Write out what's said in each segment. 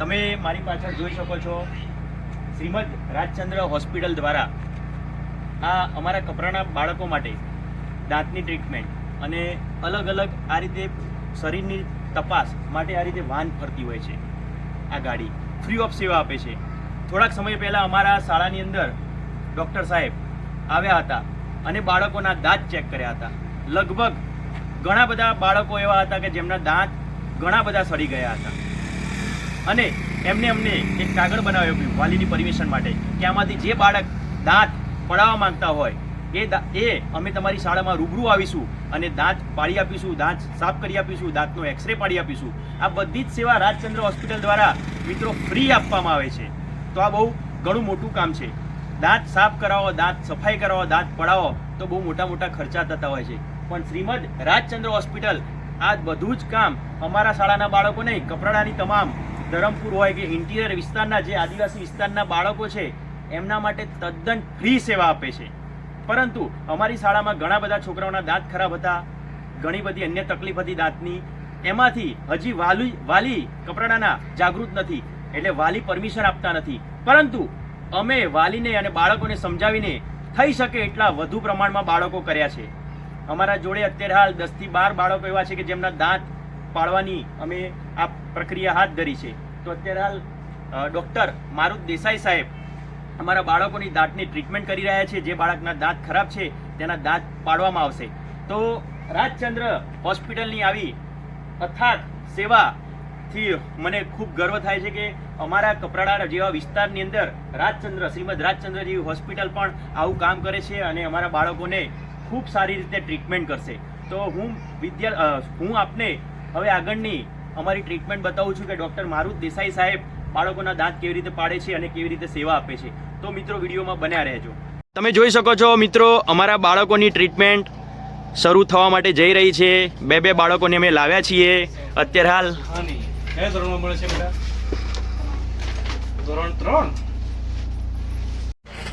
તમે મારી પાછળ જોઈ શકો છો શ્રીમદ રાજચંદ્ર હોસ્પિટલ દ્વારા આ અમારા કપરાના બાળકો માટે દાંતની ટ્રીટમેન્ટ અને અલગ અલગ આ રીતે શરીરની તપાસ માટે આ રીતે વાન ફરતી હોય છે. આ ગાડી ફ્રી ઓફ સેવા આપે છે. થોડાક સમય પહેલાં અમારા શાળાની અંદર ડૉક્ટર સાહેબ આવ્યા હતા અને બાળકોના દાંત ચેક કર્યા હતા. લગભગ ઘણા બધા બાળકો એવા હતા કે જેમના દાંત ઘણા બધા સડી ગયા હતા. અને એમને અમને એક કાગળ બનાવ્યો આપ્યું વાલીની પરમિશન માટે, કે આમાંથી જે બાળક દાંત પડાવવા માંગતા હોય, એ એ અમે તમારી શાળામાં રૂબરૂ આવીશું અને દાંત પાડી આપીશું, દાંત સાફ કરી આપીશું, દાંતનો એક્સરે પાડી આપીશું. આ બધી જ સેવા રાજચંદ્ર હોસ્પિટલ દ્વારા મિત્રો ફ્રી આપવામાં આવે છે. તો આ બહુ ઘણું મોટું કામ છે. દાંત સાફ કરાવો, દાંત સફાઈ કરાવો, દાંત પડાવો, તો બહુ મોટા મોટા ખર્ચા થતા હોય છે. પણ શ્રીમદ રાજચંદ્ર હોસ્પિટલ આ બધું જ કામ અમારા શાળાના બાળકો નહીં, કપરાડાની તમામ ધરમપુર હોય કે ઇન્ટિરિયર વિસ્તારના જે આદિવાસી વિસ્તારના બાળકો છે, એમના માટે તદ્દન ફ્રી સેવા આપે છે. પરંતુ અમારી શાળામાં ઘણા બધા છોકરાઓના દાંત ખરાબ હતા, ઘણી બધી અન્ય તકલીફ હતી દાંતની. એમાંથી હજી વાલી વાલી કપરાડાના જાગૃત નથી, એટલે વાલી પરમિશન આપતા નથી. પરંતુ અમે વાલીને અને બાળકોને સમજાવીને થઈ શકે એટલા વધુ પ્રમાણમાં બાળકો કર્યા છે. અમારા જોડે અત્યારે હાલ દસથી બાર બાળકો એવા છે કે જેમના દાંત પાડવાની અમે આ પ્રક્રિયા હાથ ધરી છે. તો અત્યારે હાલ ડૉક્ટર મારુત દેસાઈ સાહેબ અમારા બાળકોની દાંતની ટ્રીટમેન્ટ કરી રહ્યા છે. જે બાળકના દાંત ખરાબ છે, તેના દાંત પાડવામાં આવશે. તો રાજચંદ્ર હોસ્પિટલની આવી અથાગ સેવાથી મને ખૂબ ગર્વ થાય છે કે અમારા કપરાડા જેવા વિસ્તારની અંદર રાજચંદ્ર, શ્રીમદ રાજચંદ્ર જેવી હોસ્પિટલ પણ આવું કામ કરે છે અને અમારા બાળકોને ખૂબ સારી રીતે ટ્રીટમેન્ટ કરશે. તો હું વિદ્યા હું આપને હવે આગળની અમારી ટ્રીટમેન્ટ બતાવું છું કે ડૉક્ટર મારુત દેસાઈ સાહેબ બાળકોના દાંત કેવી રીતે પાડે છે અને કેવી રીતે સેવા આપે છે. તો મિત્રો વિડીયોમાં બન્યા રહેજો. તમે જોઈ શકો છો મિત્રો અમારા બાળકોની ટ્રીટમેન્ટ શરૂ થવા માટે જઈ રહી છે. બે બે બાળકોને અમે લાવ્યા છીએ. અત્યારે હાલ ધોરણમાં મળે છે ધોરણ ત્રણ.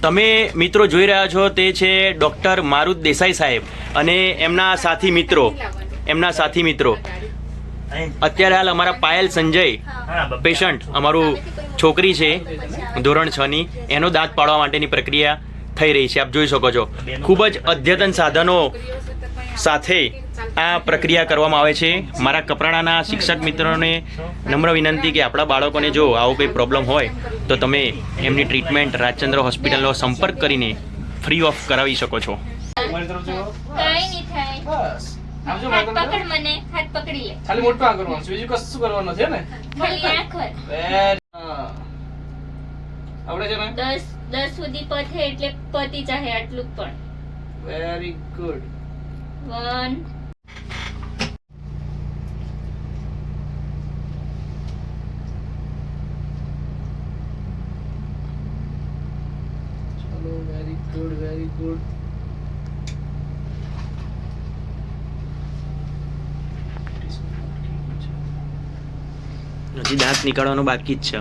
તમે મિત્રો જોઈ રહ્યા છો તે છે ડૉક્ટર મારુત દેસાઈ સાહેબ અને એમના સાથી મિત્રો એમના સાથી મિત્રો. અત્યારે હાલ અમારા પાયલ સંજય પેશન્ટ અમારું છોકરી છે ધોરણ છ ની. એનો દાંત પાડવા માટેની પ્રક્રિયા થઈ રહી છે આપ જોઈ શકો છો. ખૂબ જ અદ્યતન સાધનો સાથે આ પ્રક્રિયા કરવામાં આવે છે. મારા કપરાણાના શિક્ષક મિત્રોને નમ્ર વિનંતી કે આપણા બાળકોને જો આવો કોઈ પ્રોબ્લેમ હોય તો તમે એમની ટ્રીટમેન્ટ રાજચંદ્ર હોસ્પિટલનો સંપર્ક કરીને ફ્રી ઓફ કરાવી શકો છો. આમ જો હાથ પકડ મને હાથ પકડી લે. ખાલી મોટું આ કરવાનું છે બીજું કશું કરવાનું છે ને? ખાલી આંખ વર. આવડે છે ને? દસ દસ સુધી પથે એટલે પતી જાહે આટલું પણ. Very good one. Very good very good હજી દાંત નીકાળવાનું બાકી જ છે.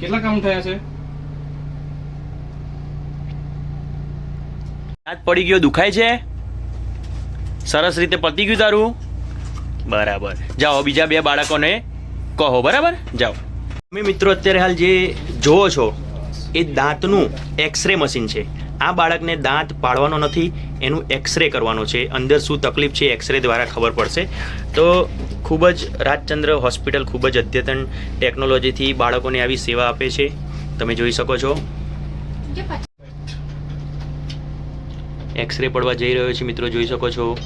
કેટલા કામ થયા છે? દાંત પડી ગયો દુખાય છે? સરસ રીતે પતી ગયું તારું? બરાબર. જાઓ બીજા બે બાળકોને કહો બરાબર? જાઓ. તમે મિત્રો અત્યારે હાલ જે જોવો છો એ દાંતનું એક્સરે મશીન છે. આ બાળકને દાંત પાડવાનો નથી એનું એક્સરે કરવાનો છે. અંદર શું તકલીફ છે એક્સરે દ્વારા ખબર પડશે. તો ખૂબ જ રાજચંદ્ર હોસ્પિટલ ખૂબ જ અદ્યતન ટેકનોલોજીથી બાળકોને આવી સેવા આપે છે. તમે જોઈ શકો છો. એક્સરે પડવા જઈ રહ્યો છે મિત્રો જોઈ શકો છો.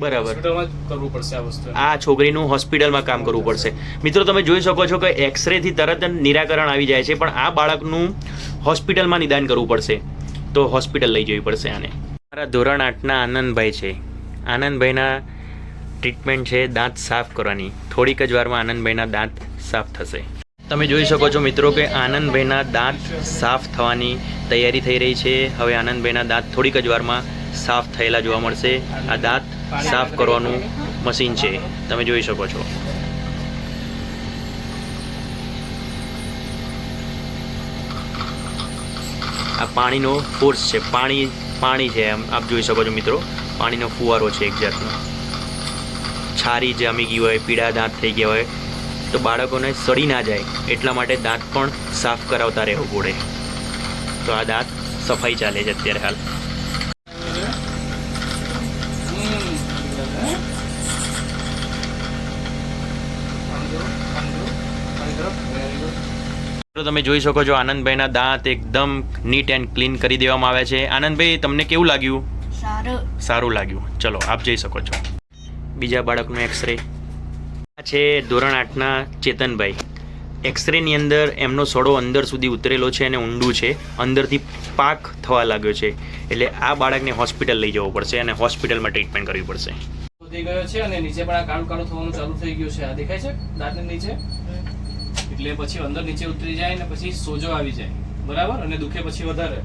બરાબર. કરવું પડશે આ વસ્તુ આ છોકરીનું હોસ્પિટલમાં કામ કરવું પડશે. મિત્રો તમે જોઈ શકો છો કે એક્સરેથી તરત નિરાકરણ આવી જાય છે પણ આ બાળકનું હોસ્પિટલમાં નિદાન કરવું પડશે. તો હોસ્પિટલ લઈ જવી પડશે આને. મારા ધોરણ આઠના આનંદભાઈ છે. આનંદભાઈના ટ્રીટમેન્ટ છે દાંત સાફ કરવાની. થોડીક જ વારમાં આનંદભાઈના દાંત સાફ થશે. તમે જોઈ શકો છો મિત્રો કે આનંદભાઈના દાંત સાફ થવાની તૈયારી થઈ રહી છે. હવે આનંદભાઈના દાંત થોડીક જ વારમાં સાફ થયેલા જોવા મળશે. આ દાંત સાફ કરવાનું મશીન છે. તમે જોઈ શકો છો. આ પાણીનો ફોર્સ છે. પાણી પાણી છે એમ આપ જોઈ શકો છો મિત્રો. પાણીનો ફુવારો છે એક જાતનો. છારી જામી ગઈ હોય પીળા દાંત થઈ ગયા હોય તો બાળકોને સડી ના જાય. એટલા માટે દાંત પણ સાફ કરાવતા રહેવું પડે. તો આ દાંત સફાઈ ચાલે છે અત્યારે હાલ. તો તમે જોઈ શકો છો આનંદભાઈના દાંત એકદમ નીટ એન્ડ ક્લીન કરી દેવામાં આવ્યા છે. આનંદભાઈ તમને કેવું લાગ્યું? સારું. સારું લાગ્યું. ચલો આપ જઈ શકો છો. બીજા બાળકનો એક્સરે આ છે ધોરણ આઠના ચેતનભાઈ. એક્સરેની અંદર એમનો સડો અંદર સુધી ઉતરેલો છે અને ઊંડું છે. અંદરથી પાક થવા લાગ્યો છે. એટલે આ બાળકને હોસ્પિટલ લઈ જવું પડશે અને હોસ્પિટલમાં ટ્રીટમેન્ટ કરવી પડશે. થઈ ગયો છે અને નીચે પણ આ કાળું કાળું થવાનું ચાલુ થઈ ગયું છે. આ દેખાય છે? દાંતની નીચે? એટલે પછી અંદર નીચે ઉતરી જાય ને પછી સોજો આવી જાય. બરાબર? અને દુખે પછી વધારે.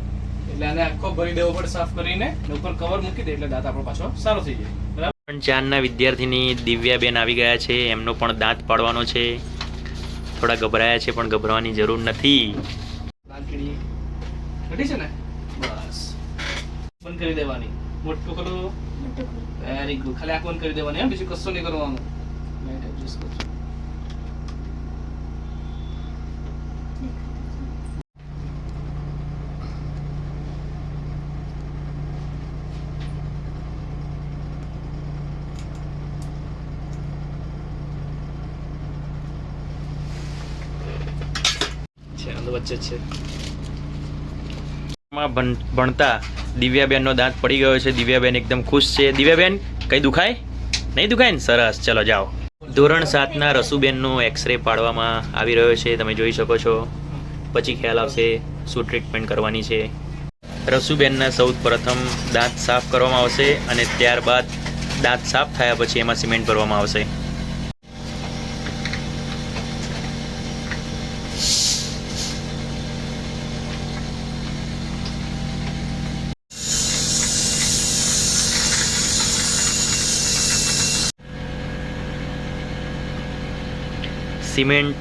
એટલે આને આખો ભરી દેવો પડે સાફ કરીને ને ઉપર કવર મૂકી દે એટલે દાંત આપણો પાછો સારો થઈ જાય. બરાબર? પણ ચારના વિદ્યાર્થીની દિવ્યાબેન આવી ગયા છે. એમનો પણ દાંત પાડવાનો છે. થોડા ગભરાયા છે પણ ગભરાવાની જરૂર નથી. છે ને? બસ. બંધ કરી દેવાની. મોટું કરો. વેરી ગુડ ખાલી આંખ બંધ કરી દેવાની એમ બીજું કશું નહીં કરવાનું. એડજસ્ટ કરજો છે અંદર વચ્ચે છે. માં ભણ- ભણતા દિવ્યાબેનનો દાંત પડી ગયો છે. દિવ્યાબેન એકદમ ખુશ છે. દિવ્યાબેન, કઈ દુખાય? નહીં દુખાય ને સરસ. ચલો, જાઓ. ધોરણ સાતના રસુબેનનો એક્સરે પાડવામાં આવી રહ્યો છે. તમે જોઈ શકો છો. પછી ખ્યાલ આવશે શું ટ્રીટમેન્ટ કરવાની છે. રસુબેનના સૌ પ્રથમ દાંત સાફ કરવામાં આવશે અને ત્યારબાદ દાંત સાફ થયા પછી એમાં સિમેન્ટ ભરવામાં આવશે. સિમેન્ટ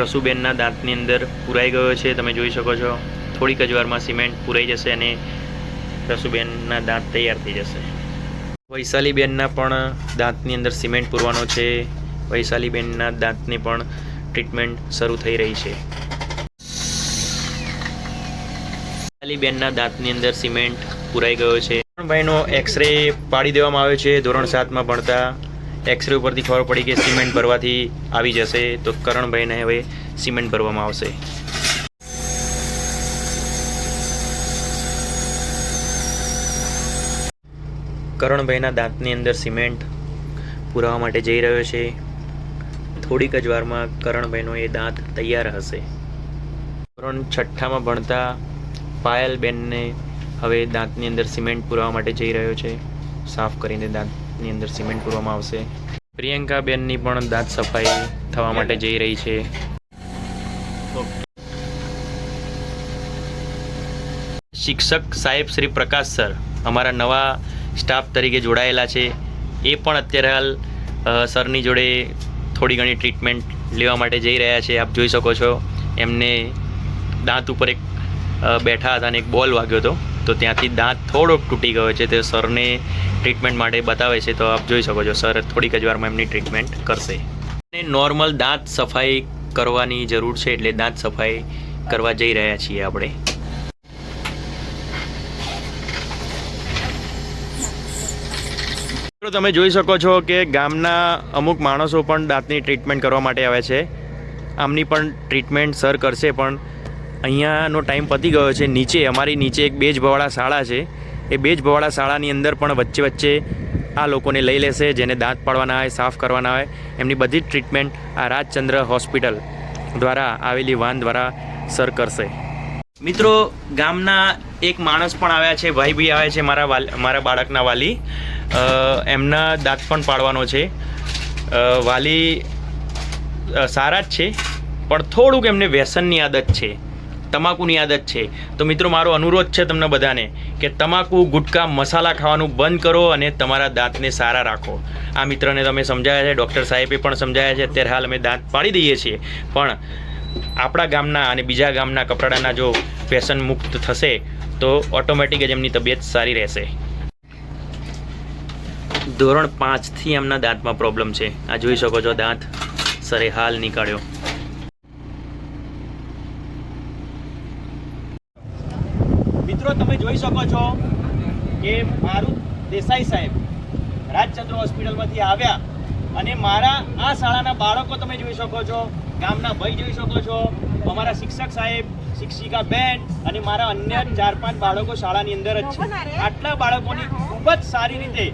રસુબેનના દાંતની અંદર પુરાઈ ગયો છે, તમે જોઈ શકો છો. થોડીક જ વારમાં સિમેન્ટ પુરાઈ જશે અને રસુબેનના દાંત તૈયાર થઈ જશે. વૈશાલીબેનના પણ દાંતની અંદર સિમેન્ટ પૂરવાનો છે. વૈશાલીબેનના દાંતની પણ ટ્રીટમેન્ટ શરૂ થઈ રહી છે. વૈશાલીબેનના દાંતની અંદર સિમેન્ટ પુરાઈ ગયો છે. ભાઈનો એક્સરે પાડી દેવામાં આવ્યો છે, ધોરણ સાતમાં ભણતા. એક્સરે ઉપરથી ખબર પડી કે સિમેન્ટ ભરવાથી આવી જશે. તો કરણભાઈને હવે સિમેન્ટ ભરવામાં આવશે. કરણભાઈના દાંતની અંદર સિમેન્ટ પુરાવા માટે જઈ રહ્યો છે. થોડીક જ વારમાં કરણભાઈનો એ દાંત તૈયાર હશે. ધોરણ છઠ્ઠામાં ભણતા પાયલબેનને હવે દાંતની અંદર સિમેન્ટ પુરાવા માટે જઈ રહ્યો છે. સાફ કરીને દાંતની અંદર સિમેન્ટ પૂરવામાં આવશે. પ્રિયંકાબેનની પણ દાંત સફાઈ થવા માટે જઈ રહી છે. શિક્ષક સાહેબ શ્રી પ્રકાશ સર અમારા નવા સ્ટાફ તરીકે જોડાયેલા છે. એ પણ અત્યારે હાલ સરની જોડે થોડી ઘણી ટ્રીટમેન્ટ લેવા માટે જઈ રહ્યા છે. આપ જોઈ શકો છો. એમને દાંત ઉપર એક બેઠા હતા અને એક બોલ વાગ્યો હતો. તો ત્યાંથી દાંત થોડોક તૂટી ગયો છે, તે સરને ટ્રીટમેન્ટ માટે બતાવે છે, તો આપ જોઈ શકો છો, સર થોડીક જ વારમાં એમની ટ્રીટમેન્ટ કરશે. અને નોર્મલ દાંત સફાઈ કરવાની જરૂર છે, એટલે દાંત સફાઈ કરવા જઈ રહ્યા છીએ આપણે. મિત્રો તમે જોઈ શકો છો કે ગામના અમુક માણસો પણ દાંતની ટ્રીટમેન્ટ કરવા માટે આવે છે. આમની પણ ટ્રીટમેન્ટ સર કરશે પણ અહીંયાનો ટાઈમ પતી ગયો છે. નીચે, અમારી નીચે એક બેજ ભવાળા શાળા છે. એ બેજ ભવાળા શાળાની અંદર પણ વચ્ચે વચ્ચે આ લોકોને લઈ લેશે, જેને દાંત પાડવાના હોય, સાફ કરવાના હોય. એમની બધી જ ટ્રીટમેન્ટ આ રાજચંદ્ર હોસ્પિટલ દ્વારા આવેલી વાન દ્વારા સર કરશે. મિત્રો, ગામના એક માણસ પણ આવ્યા છે, ભાઈ બી આવ્યા છે, મારા વાલ, મારા બાળકના વાલી. એમના દાંત પણ પાડવાનો છે. વાલી સારા જ છે, પણ થોડુંક એમને વ્યસનની આદત છે. તમાકુની આદત છે. તો મિત્રો, મારો અનુરોધ છે તમને બધાને કે તમાકુ, ગુટકા, મસાલા ખાવાનું બંધ કરો અને તમારા દાંતને સારા રાખો. આ મિત્રને તમે સમજાયા છે, ડૉક્ટર સાહેબે પણ સમજાયા છે. અત્યારે હાલ અમે દાંત પાડી દઈએ છીએ. પણ આપણા ગામના અને બીજા ગામના કપડાના જો વ્યસન મુક્ત થશે, તો ઓટોમેટિક જ એમની તબિયત સારી રહેશે. ધોરણ પાંચથી એમના દાંતમાં પ્રોબ્લેમ છે. આ જોઈ શકો છો, દાંત સરે હાલ નીકળ્યો મિત્રો તમે જોઈ શકો છો કે મારું દેસાઈ સાહેબ રાજચંદ્ર હોસ્પિટલમાંથી આવ્યા અને મારા આ શાળાના બાળકો તમે જોઈ શકો છો, ગામના ભાઈ જોઈ શકો છો, અમારા શિક્ષક સાહેબ, શિક્ષિકા બેન અને મારા અન્ય ચાર પાંચ બાળકો શાળાની અંદર જ છે. આટલા બાળકોની ખૂબ જ સારી રીતે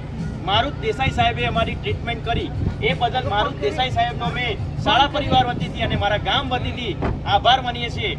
મારું દેસાઈ સાહેબે અમારી ટ્રીટમેન્ટ કરી. એ બદલ મારું દેસાઈ સાહેબનો મેં શાળા પરિવાર વતીથી અને મારા ગામ વતીથી આભાર માનીએ છીએ.